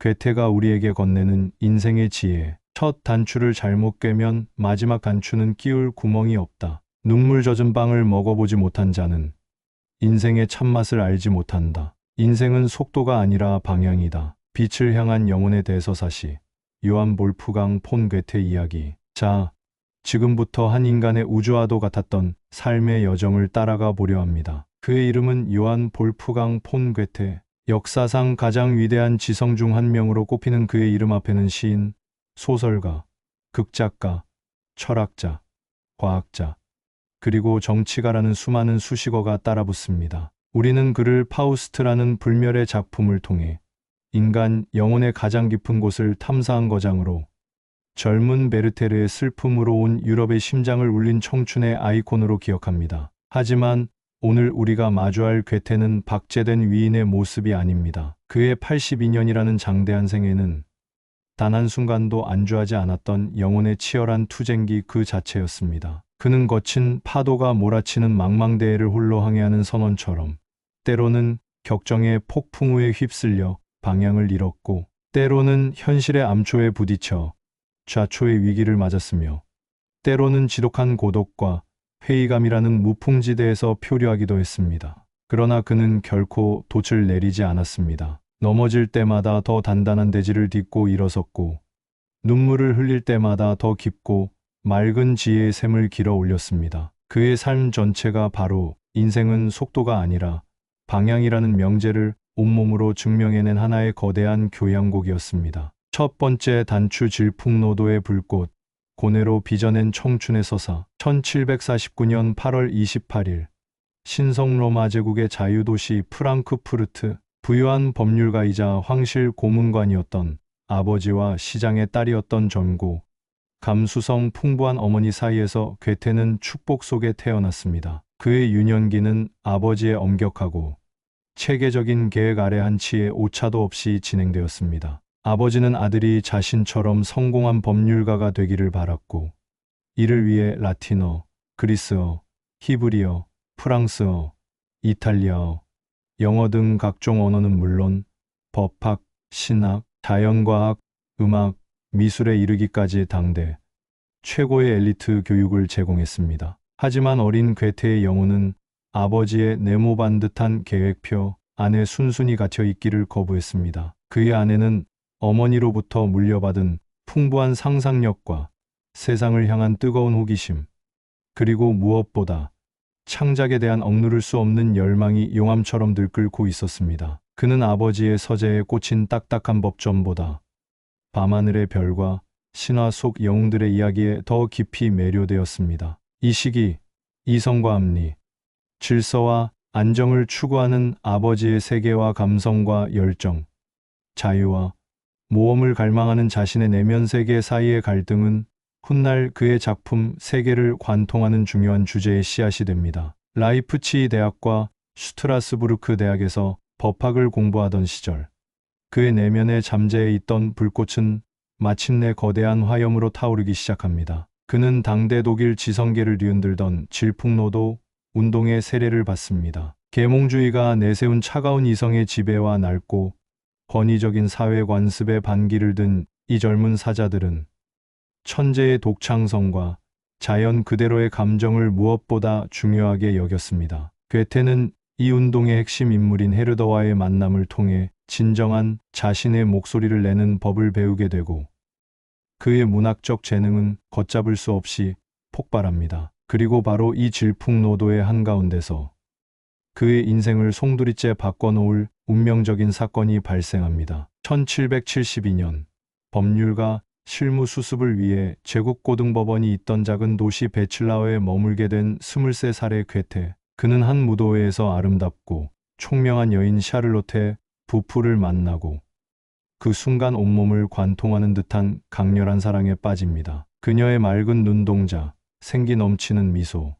괴테가 우리에게 건네는 인생의 지혜. 첫 단추를 잘못 꿰면 마지막 단추는 끼울 구멍이 없다. 눈물 젖은 빵을 먹어보지 못한 자는 인생의 참맛을 알지 못한다. 인생은 속도가 아니라 방향이다. 빛을 향한 영혼의 대서사시. 요한 볼프강 폰 괴테 이야기. 자, 지금부터 한 인간의 우주와도 같았던 삶의 여정을 따라가 보려 합니다. 그의 이름은 요한 볼프강 폰 괴테. 역사상 가장 위대한 지성 중 한 명으로 꼽히는 그의 이름 앞에는 시인, 소설가, 극작가, 철학자, 과학자, 그리고 정치가라는 수많은 수식어가 따라붙습니다. 우리는 그를 파우스트라는 불멸의 작품을 통해 인간 영혼의 가장 깊은 곳을 탐사한 거장으로 젊은 베르테르의 슬픔으로 온 유럽의 심장을 울린 청춘의 아이콘으로 기억합니다. 하지만 오늘 우리가 마주할 괴테는 박제된 위인의 모습이 아닙니다. 그의 82년이라는 장대한 생애는 단 한순간도 안주하지 않았던 영혼의 치열한 투쟁기 그 자체였습니다. 그는 거친 파도가 몰아치는 망망대해를 홀로 항해하는 선원처럼 때로는 격정의 폭풍우에 휩쓸려 방향을 잃었고 때로는 현실의 암초에 부딪혀 좌초의 위기를 맞았으며 때로는 지독한 고독과 회의감이라는 무풍지대에서 표류하기도 했습니다. 그러나 그는 결코 돛을 내리지 않았습니다. 넘어질 때마다 더 단단한 대지를 딛고 일어섰고 눈물을 흘릴 때마다 더 깊고 맑은 지혜의 샘을 길어 올렸습니다. 그의 삶 전체가 바로 인생은 속도가 아니라 방향이라는 명제를 온몸으로 증명해낸 하나의 거대한 교양곡이었습니다. 첫 번째 단추 질풍노도의 불꽃, 고뇌로 빚어낸 청춘의 서사, 1749년 8월 28일, 신성 로마 제국의 자유도시 프랑크푸르트, 부유한 법률가이자 황실 고문관이었던 아버지와 시장의 딸이었던 전고, 감수성 풍부한 어머니 사이에서 괴테는 축복 속에 태어났습니다. 그의 유년기는 아버지의 엄격하고 체계적인 계획 아래 한치의 오차도 없이 진행되었습니다. 아버지는 아들이 자신처럼 성공한 법률가가 되기를 바랐고 이를 위해 라틴어, 그리스어, 히브리어, 프랑스어, 이탈리아어, 영어 등 각종 언어는 물론 법학, 신학, 자연과학, 음악, 미술에 이르기까지 당대 최고의 엘리트 교육을 제공했습니다. 하지만 어린 괴테의 영혼은 아버지의 네모 반 듯한 계획표 안에 순순히 갇혀 있기를 거부했습니다. 그의 아내는 어머니로부터 물려받은 풍부한 상상력과 세상을 향한 뜨거운 호기심, 그리고 무엇보다 창작에 대한 억누를 수 없는 열망이 용암처럼 들끓고 있었습니다. 그는 아버지의 서재에 꽂힌 딱딱한 법전보다 밤하늘의 별과 신화 속 영웅들의 이야기에 더 깊이 매료되었습니다. 이 시기 이성과 합리, 질서와 안정을 추구하는 아버지의 세계와 감성과 열정, 자유와 모험을 갈망하는 자신의 내면 세계 사이의 갈등은 훗날 그의 작품 세계를 관통하는 중요한 주제의 씨앗이 됩니다. 라이프치히 대학과 슈트라스부르크 대학에서 법학을 공부하던 시절 그의 내면에 잠재해 있던 불꽃은 마침내 거대한 화염으로 타오르기 시작합니다. 그는 당대 독일 지성계를 뒤흔들던 질풍노도 운동의 세례를 받습니다. 계몽주의가 내세운 차가운 이성의 지배와 낡고 권위적인 사회 관습의 반기를 든 이 젊은 사자들은 천재의 독창성과 자연 그대로의 감정을 무엇보다 중요하게 여겼습니다. 괴테는 이 운동의 핵심 인물인 헤르더와의 만남을 통해 진정한 자신의 목소리를 내는 법을 배우게 되고 그의 문학적 재능은 걷잡을 수 없이 폭발합니다. 그리고 바로 이 질풍노도의 한가운데서 그의 인생을 송두리째 바꿔놓을 운명적인 사건이 발생합니다. 1772년 법률가 실무 수습을 위해 제국고등법원이 있던 작은 도시 베칠라오에 머물게 된 23살의 괴테. 그는 한 무도회에서 아름답고 총명한 여인 샤를로테 부풀을 만나고 그 순간 온몸을 관통하는 듯한 강렬한 사랑에 빠집니다. 그녀의 맑은 눈동자, 생기 넘치는 미소,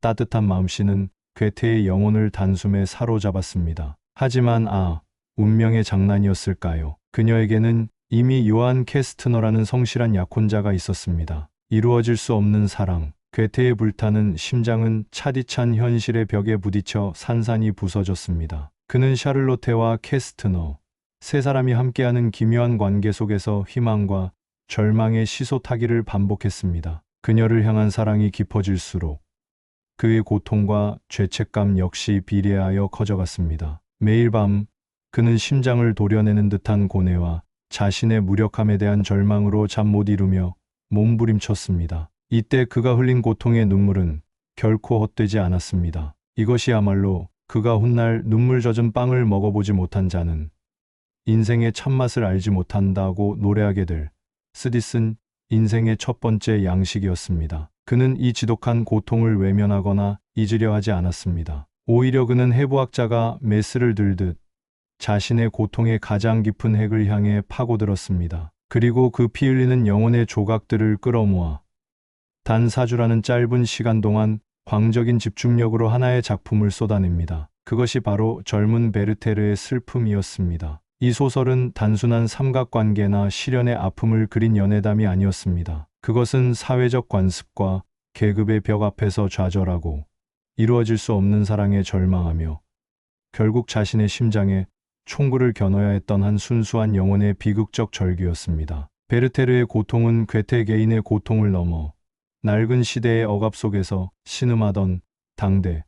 따뜻한 마음씨는 괴테의 영혼을 단숨에 사로잡았습니다. 하지만 아, 운명의 장난이었을까요? 그녀에게는 이미 요한 캐스트너라는 성실한 약혼자가 있었습니다. 이루어질 수 없는 사랑, 괴테에 불타는 심장은 차디찬 현실의 벽에 부딪혀 산산이 부서졌습니다. 그는 샤를로테와 캐스트너, 세 사람이 함께하는 기묘한 관계 속에서 희망과 절망의 시소타기를 반복했습니다. 그녀를 향한 사랑이 깊어질수록 그의 고통과 죄책감 역시 비례하여 커져갔습니다. 매일 밤 그는 심장을 도려내는 듯한 고뇌와 자신의 무력함에 대한 절망으로 잠 못 이루며 몸부림쳤습니다. 이때 그가 흘린 고통의 눈물은 결코 헛되지 않았습니다. 이것이야말로 그가 훗날 눈물 젖은 빵을 먹어보지 못한 자는 인생의 참맛을 알지 못한다고 노래하게 될 스디슨 인생의 첫 번째 양식이었습니다. 그는 이 지독한 고통을 외면하거나 잊으려 하지 않았습니다. 오히려 그는 해부학자가 메스를 들듯 자신의 고통의 가장 깊은 핵을 향해 파고들었습니다. 그리고 그 피 흘리는 영혼의 조각들을 끌어모아 단 4주라는 짧은 시간 동안 광적인 집중력으로 하나의 작품을 쏟아냅니다. 그것이 바로 젊은 베르테르의 슬픔이었습니다. 이 소설은 단순한 삼각관계나 시련의 아픔을 그린 연애담이 아니었습니다. 그것은 사회적 관습과 계급의 벽 앞에서 좌절하고 이루어질 수 없는 사랑에 절망하며 결국 자신의 심장에 총구를 겨눠야 했던 한 순수한 영혼의 비극적 절규였습니다. 베르테르의 고통은 괴테 개인의 고통을 넘어 낡은 시대의 억압 속에서 신음하던 당대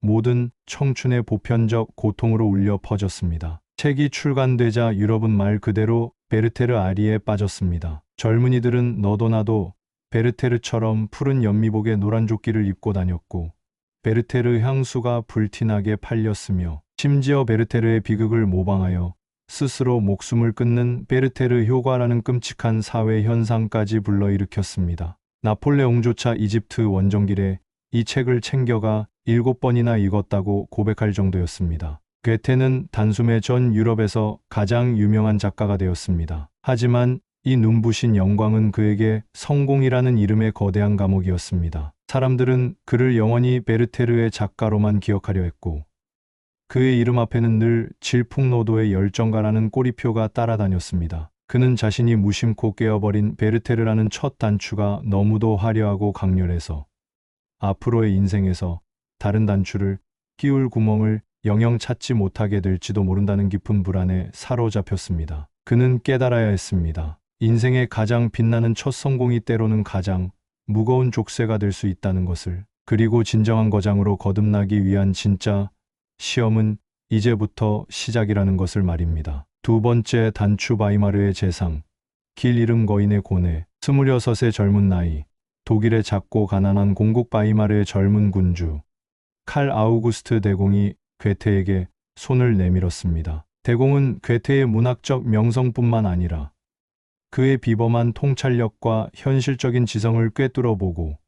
모든 청춘의 보편적 고통으로 울려 퍼졌습니다. 책이 출간되자 유럽은 말 그대로 베르테르 아리에 빠졌습니다. 젊은이들은 너도 나도 베르테르처럼 푸른 연미복에 노란 조끼를 입고 다녔고 베르테르 향수가 불티나게 팔렸으며 심지어 베르테르의 비극을 모방하여 스스로 목숨을 끊는 베르테르 효과라는 끔찍한 사회 현상까지 불러일으켰습니다. 나폴레옹조차 이집트 원정길에 이 책을 챙겨가 일곱 번이나 읽었다고 고백할 정도였습니다. 괴테는 단숨에 전 유럽에서 가장 유명한 작가가 되었습니다. 하지만 이 눈부신 영광은 그에게 성공이라는 이름의 거대한 감옥이었습니다. 사람들은 그를 영원히 베르테르의 작가로만 기억하려 했고 그의 이름 앞에는 늘 질풍노도의 열정가라는 꼬리표가 따라다녔습니다. 그는 자신이 무심코 깨어버린 베르테르라는 첫 단추가 너무도 화려하고 강렬해서 앞으로의 인생에서 다른 단추를 끼울 구멍을 영영 찾지 못하게 될지도 모른다는 깊은 불안에 사로잡혔습니다. 그는 깨달아야 했습니다. 인생의 가장 빛나는 첫 성공이 때로는 가장 무거운 족쇄가 될 수 있다는 것을 그리고 진정한 거장으로 거듭나기 위한 진짜 시험은 이제부터 시작이라는 것을 말입니다. 두 번째 단추 바이마르의 재상 길 잃은 거인의 고뇌 스물여섯의 젊은 나이 독일의 작고 가난한 공국 바이마르의 젊은 군주 칼 아우구스트 대공이 괴테에게 손을 내밀었습니다. 대공은 괴테의 문학적 명성뿐만 아니라 그의 비범한 통찰력과 현실적인 지성을 꿰뚫어 보고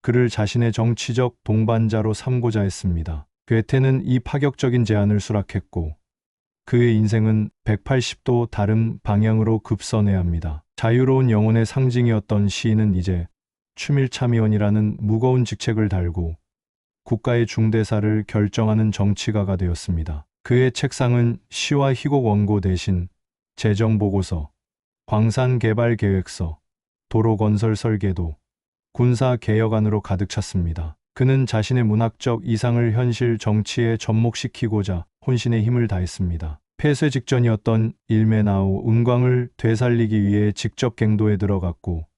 그를 자신의 정치적 동반자로 삼고자 했습니다. 괴테는 이 파격적인 제안을 수락했고 그의 인생은 180도 다른 방향으로 급선해야 합니다. 자유로운 영혼의 상징이었던 시인은 이제 추밀참의원이라는 무거운 직책을 달고 국가의 중대사를 결정하는 정치가가 되었습니다. 그의 책상은 시와 희곡 원고 대신 재정 보고서, 광산개발계획서, 도로건설 설계도, 군사개혁안으로 가득 찼습니다. 그는 자신의 문학적 이상을 현실 정치에 접목시키고자 혼신의 힘을 다했습니다. 폐쇄 직전이었던 일메나우 은광을 되살리기 위해 직접 갱도에 들어갔고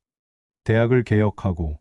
대학을 개혁하고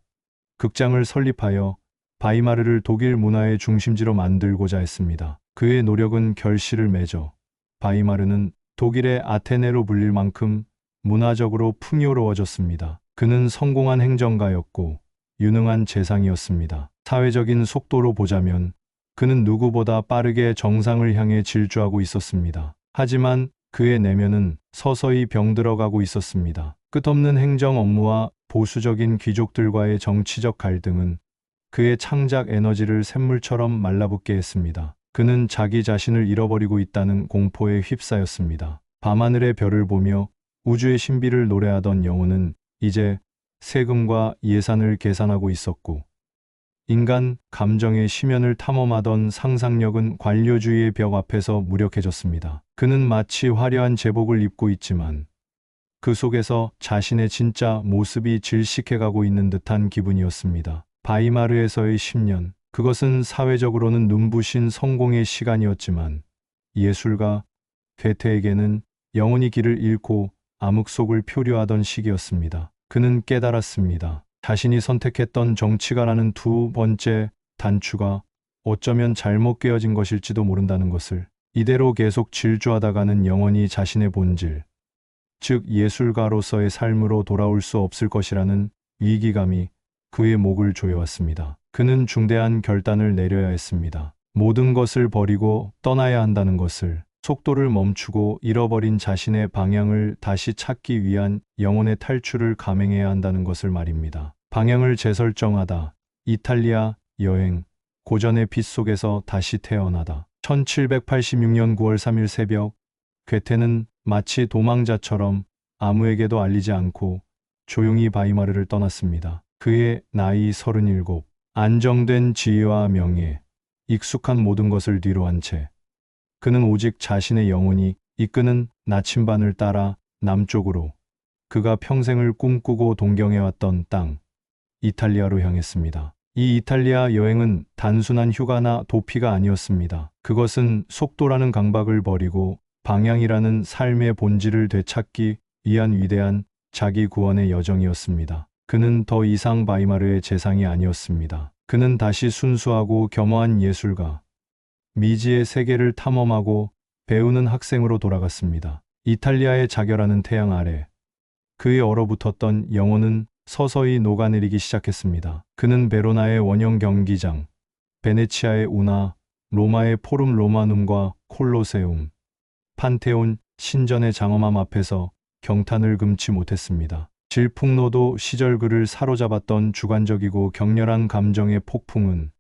극장을 설립하여 바이마르를 독일 문화의 중심지로 만들고자 했습니다. 그의 노력은 결실을 맺어 바이마르는 독일의 아테네로 불릴 만큼 문화적으로 풍요로워졌습니다. 그는 성공한 행정가였고 유능한 재상이었습니다. 사회적인 속도로 보자면 그는 누구보다 빠르게 정상을 향해 질주하고 있었습니다. 하지만 그의 내면은 서서히 병들어가고 있었습니다. 끝없는 행정 업무와 보수적인 귀족들과의 정치적 갈등은 그의 창작 에너지를 샘물처럼 말라붙게 했습니다. 그는 자기 자신을 잃어버리고 있다는 공포에 휩싸였습니다. 밤하늘의 별을 보며 우주의 신비를 노래하던 영혼은 이제 세금과 예산을 계산하고 있었고 인간 감정의 심연을 탐험하던 상상력은 관료주의의 벽 앞에서 무력해졌습니다. 그는 마치 화려한 제복을 입고 있지만 그 속에서 자신의 진짜 모습이 질식해가고 있는 듯한 기분이었습니다. 바이마르에서의 10년, 그것은 사회적으로는 눈부신 성공의 시간이었지만 예술가 괴테에게는 영혼이 길을 잃고 암흑 속을 표류하던 시기였습니다. 그는 깨달았습니다. 자신이 선택했던 정치가라는 두 번째 단추가 어쩌면 잘못 꿰어진 것일지도 모른다는 것을 이대로 계속 질주하다가는 영원히 자신의 본질, 즉 예술가로서의 삶으로 돌아올 수 없을 것이라는 위기감이 그의 목을 조여왔습니다. 그는 중대한 결단을 내려야 했습니다. 모든 것을 버리고 떠나야 한다는 것을 속도를 멈추고 잃어버린 자신의 방향을 다시 찾기 위한 영혼의 탈출을 감행해야 한다는 것을 말입니다. 방향을 재설정하다. 이탈리아 여행. 고전의 빛 속에서 다시 태어나다. 1786년 9월 3일 새벽 괴테는 마치 도망자처럼 아무에게도 알리지 않고 조용히 바이마르를 떠났습니다. 그의 나이 37, 안정된 지위와 명예, 익숙한 모든 것을 뒤로 한 채 그는 오직 자신의 영혼이 이끄는 나침반을 따라 남쪽으로 그가 평생을 꿈꾸고 동경해왔던 땅, 이탈리아로 향했습니다. 이 이탈리아 여행은 단순한 휴가나 도피가 아니었습니다. 그것은 속도라는 강박을 버리고 방향이라는 삶의 본질을 되찾기 위한 위대한 자기 구원의 여정이었습니다. 그는 더 이상 바이마르의 재상이 아니었습니다. 그는 다시 순수하고 겸허한 예술가, 미지의 세계를 탐험하고 배우는 학생으로 돌아갔습니다. 이탈리아의 자결하는 태양 아래 그의 얼어붙었던 영혼은 서서히 녹아내리기 시작했습니다. 그는 베로나의 원형 경기장, 베네치아의 운하, 로마의 포름 로마눔과 콜로세움, 판테온 신전의 장엄함 앞에서 경탄을 금치 못했습니다. 질풍노도 시절 그를 사로잡았던 주관적이고 격렬한 감정의 폭풍은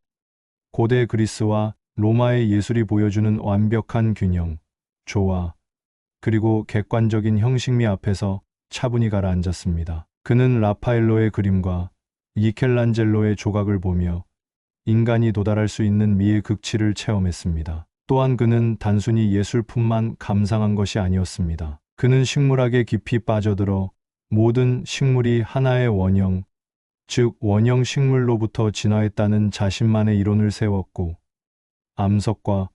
고대 그리스와 로마의 예술이 보여주는 완벽한 균형, 조화, 그리고 객관적인 형식미 앞에서 차분히 가라앉았습니다. 그는 라파엘로의 그림과 미켈란젤로의 조각을 보며 인간이 도달할 수 있는 미의 극치를 체험했습니다. 또한 그는 단순히 예술품만 감상한 것이 아니었습니다. 그는 식물학에 깊이 빠져들어 모든 식물이 하나의 원형, 즉 원형 식물로부터 진화했다는 자신만의 이론을 세웠고 암석과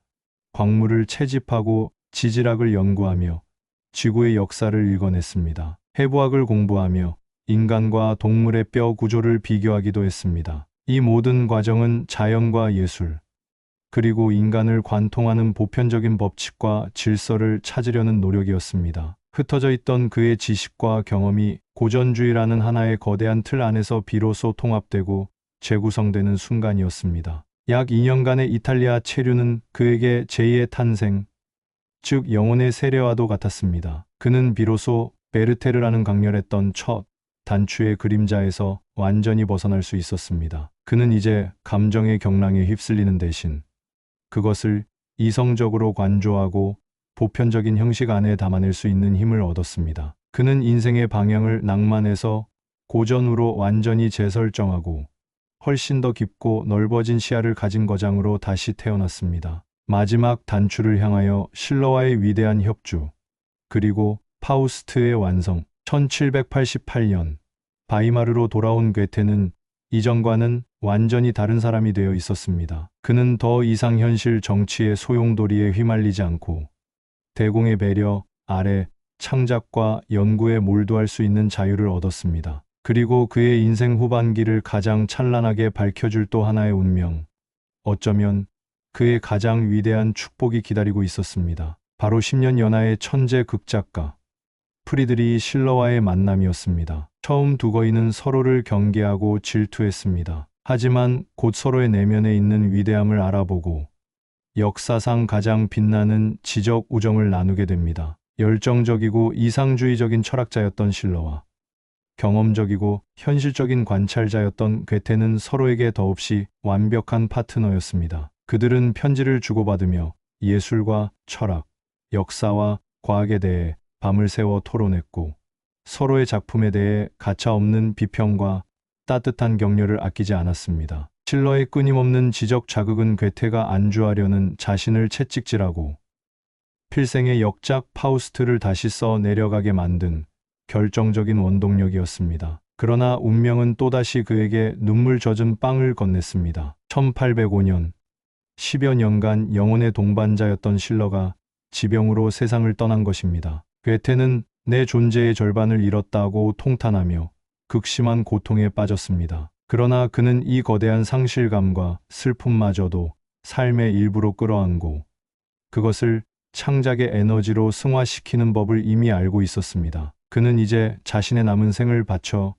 광물을 채집하고 지질학을 연구하며 지구의 역사를 읽어냈습니다. 해부학을 공부하며 인간과 동물의 뼈 구조를 비교하기도 했습니다. 이 모든 과정은 자연과 예술, 그리고 인간을 관통하는 보편적인 법칙과 질서를 찾으려는 노력이었습니다. 흩어져 있던 그의 지식과 경험이 고전주의라는 하나의 거대한 틀 안에서 비로소 통합되고 재구성되는 순간이었습니다. 약 2년간의 이탈리아 체류는 그에게 제2의 탄생, 즉 영혼의 세례와도 같았습니다. 그는 비로소 베르테르라는 강렬했던 첫 단추의 그림자에서 완전히 벗어날 수 있었습니다. 그는 이제 감정의 경랑에 휩쓸리는 대신 그것을 이성적으로 관조하고 보편적인 형식 안에 담아낼 수 있는 힘을 얻었습니다. 그는 인생의 방향을 낭만에서 고전으로 완전히 재설정하고 훨씬 더 깊고 넓어진 시야를 가진 거장으로 다시 태어났습니다. 마지막 단추를 향하여 실러와의 위대한 협주, 그리고 파우스트의 완성, 1788년 바이마르로 돌아온 괴테는 이전과는 완전히 다른 사람이 되어 있었습니다. 그는 더 이상 현실 정치의 소용돌이에 휘말리지 않고 대공의 배려 아래 창작과 연구에 몰두할 수 있는 자유를 얻었습니다. 그리고 그의 인생 후반기를 가장 찬란하게 밝혀줄 또 하나의 운명. 어쩌면 그의 가장 위대한 축복이 기다리고 있었습니다. 바로 10년 연하의 천재 극작가 프리드리 실러와의 만남이었습니다. 처음 두 거인은 서로를 경계하고 질투했습니다. 하지만 곧 서로의 내면에 있는 위대함을 알아보고 역사상 가장 빛나는 지적 우정을 나누게 됩니다. 열정적이고 이상주의적인 철학자였던 실러와 경험적이고 현실적인 관찰자였던 괴테는 서로에게 더없이 완벽한 파트너였습니다. 그들은 편지를 주고받으며 예술과 철학, 역사와 과학에 대해 밤을 새워 토론했고 서로의 작품에 대해 가차없는 비평과 따뜻한 격려를 아끼지 않았습니다. 실러의 끊임없는 지적 자극은 괴테가 안주하려는 자신을 채찍질하고 필생의 역작 파우스트를 다시 써 내려가게 만든 결정적인 원동력이었습니다. 그러나 운명은 또다시 그에게 눈물 젖은 빵을 건넸습니다. 1805년 10여 년간 영혼의 동반자였던 실러가 지병으로 세상을 떠난 것입니다. 괴테는 내 존재의 절반을 잃었다고 통탄하며 극심한 고통에 빠졌습니다. 그러나 그는 이 거대한 상실감과 슬픔마저도 삶의 일부로 끌어안고 그것을 창작의 에너지로 승화시키는 법을 이미 알고 있었습니다. 그는 이제 자신의 남은 생을 바쳐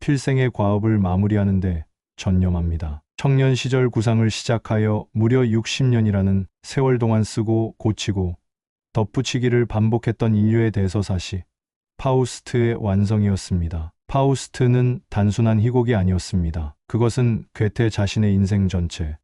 필생의 과업을 마무리하는데 전념합니다. 청년 시절 구상을 시작하여 무려 60년이라는 세월 동안 쓰고 고치고 덧붙이기를 반복했던 인류의 대서사시 파우스트의 완성이었습니다. 파우스트는 단순한 희곡이 아니었습니다. 그것은 괴테 자신의 인생 전체,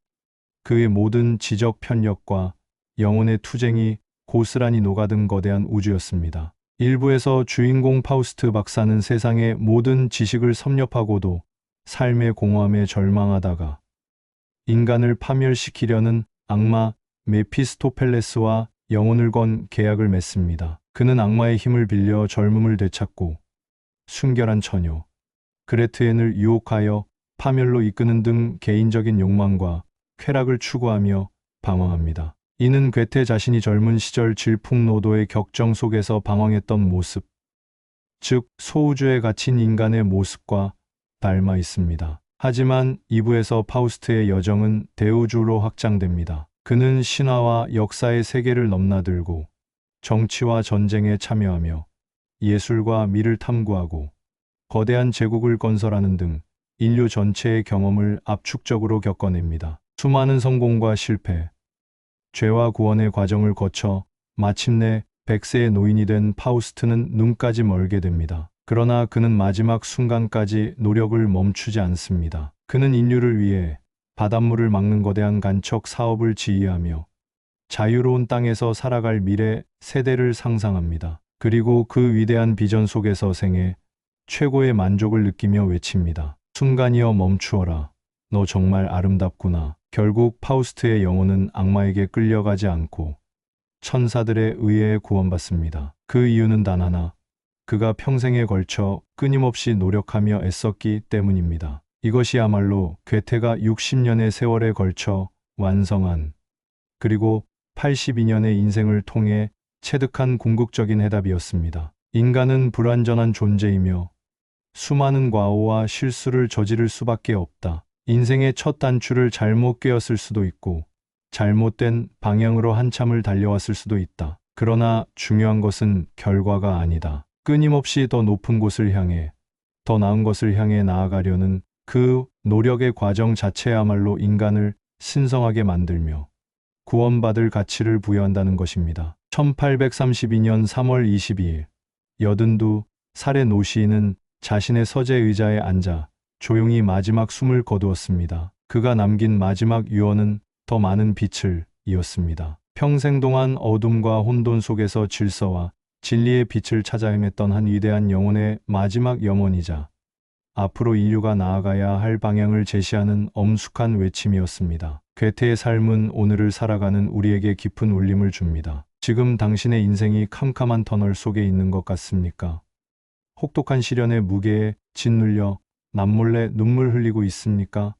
그의 모든 지적 편력과 영혼의 투쟁이 고스란히 녹아든 거대한 우주였습니다. 일부에서 주인공 파우스트 박사는 세상의 모든 지식을 섭렵하고도 삶의 공허함에 절망하다가 인간을 파멸시키려는 악마 메피스토펠레스와 영혼을 건 계약을 맺습니다. 그는 악마의 힘을 빌려 젊음을 되찾고 순결한 처녀 그레트엔을 유혹하여 파멸로 이끄는 등 개인적인 욕망과 쾌락을 추구하며 방황합니다. 이는 괴테 자신이 젊은 시절 질풍노도의 격정 속에서 방황했던 모습, 즉 소우주에 갇힌 인간의 모습과 닮아 있습니다. 하지만 2부에서 파우스트의 여정은 대우주로 확장됩니다. 그는 신화와 역사의 세계를 넘나들고 정치와 전쟁에 참여하며 예술과 미를 탐구하고 거대한 제국을 건설하는 등 인류 전체의 경험을 압축적으로 겪어냅니다. 수많은 성공과 실패, 죄와 구원의 과정을 거쳐 마침내 백세의 노인이 된 파우스트는 눈까지 멀게 됩니다. 그러나 그는 마지막 순간까지 노력을 멈추지 않습니다. 그는 인류를 위해 바닷물을 막는 거대한 간척 사업을 지휘하며 자유로운 땅에서 살아갈 미래 세대를 상상합니다. 그리고 그 위대한 비전 속에서 생애 최고의 만족을 느끼며 외칩니다. 순간이여 멈추어라. 너 정말 아름답구나. 결국 파우스트의 영혼은 악마에게 끌려가지 않고 천사들의 의회에 구원받습니다. 그 이유는 단 하나. 그가 평생에 걸쳐 끊임없이 노력하며 애썼기 때문입니다. 이것이야말로 괴테가 60년의 세월에 걸쳐 완성한 그리고 82년의 인생을 통해 체득한 궁극적인 해답이었습니다. 인간은 불완전한 존재이며 수많은 과오와 실수를 저지를 수밖에 없다. 인생의 첫 단추를 잘못 꿰었을 수도 있고 잘못된 방향으로 한참을 달려왔을 수도 있다. 그러나 중요한 것은 결과가 아니다. 끊임없이 더 높은 곳을 향해 더 나은 것을 향해 나아가려는 그 노력의 과정 자체야말로 인간을 신성하게 만들며 구원받을 가치를 부여한다는 것입니다. 1832년 3월 22일 여든두 살의 노시인은 자신의 서재 의자에 앉아 조용히 마지막 숨을 거두었습니다. 그가 남긴 마지막 유언은 더 많은 빛을 이었습니다. 평생 동안 어둠과 혼돈 속에서 질서와 진리의 빛을 찾아 헤맸던 한 위대한 영혼의 마지막 염원이자 앞으로 인류가 나아가야 할 방향을 제시하는 엄숙한 외침이었습니다. 괴테의 삶은 오늘을 살아가는 우리에게 깊은 울림을 줍니다. 지금 당신의 인생이 캄캄한 터널 속에 있는 것 같습니까? 혹독한 시련의 무게에 짓눌려 남몰래 눈물 흘리고 있습니까?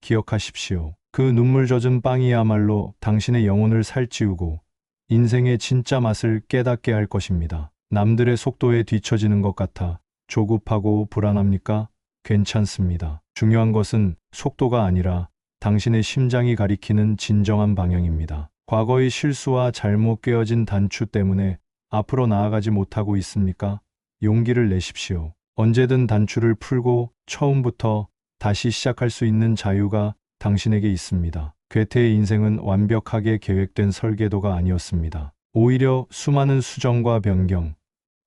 기억하십시오. 그 눈물 젖은 빵이야말로 당신의 영혼을 살찌우고 인생의 진짜 맛을 깨닫게 할 것입니다. 남들의 속도에 뒤처지는 것 같아 조급하고 불안합니까? 괜찮습니다. 중요한 것은 속도가 아니라 당신의 심장이 가리키는 진정한 방향입니다. 과거의 실수와 잘못 꿰어진 단추 때문에 앞으로 나아가지 못하고 있습니까? 용기를 내십시오. 언제든 단추를 풀고 처음부터 다시 시작할 수 있는 자유가 당신에게 있습니다. 괴테의 인생은 완벽하게 계획된 설계도가 아니었습니다. 오히려 수많은 수정과 변경,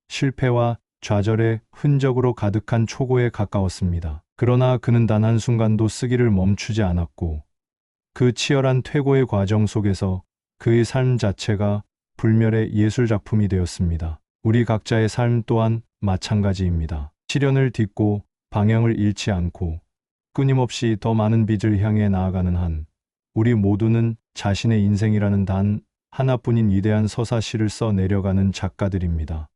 실패와 좌절의 흔적으로 가득한 초고에 가까웠습니다. 그러나 그는 단 한순간도 쓰기를 멈추지 않았고 그 치열한 퇴고의 과정 속에서 그의 삶 자체가 불멸의 예술작품이 되었습니다. 우리 각자의 삶 또한 마찬가지입니다. 시련을 딛고 방향을 잃지 않고 끊임없이 더 많은 빛을 향해 나아가는 한 우리 모두는 자신의 인생이라는 단 하나뿐인 위대한 서사시를 써 내려가는 작가들입니다.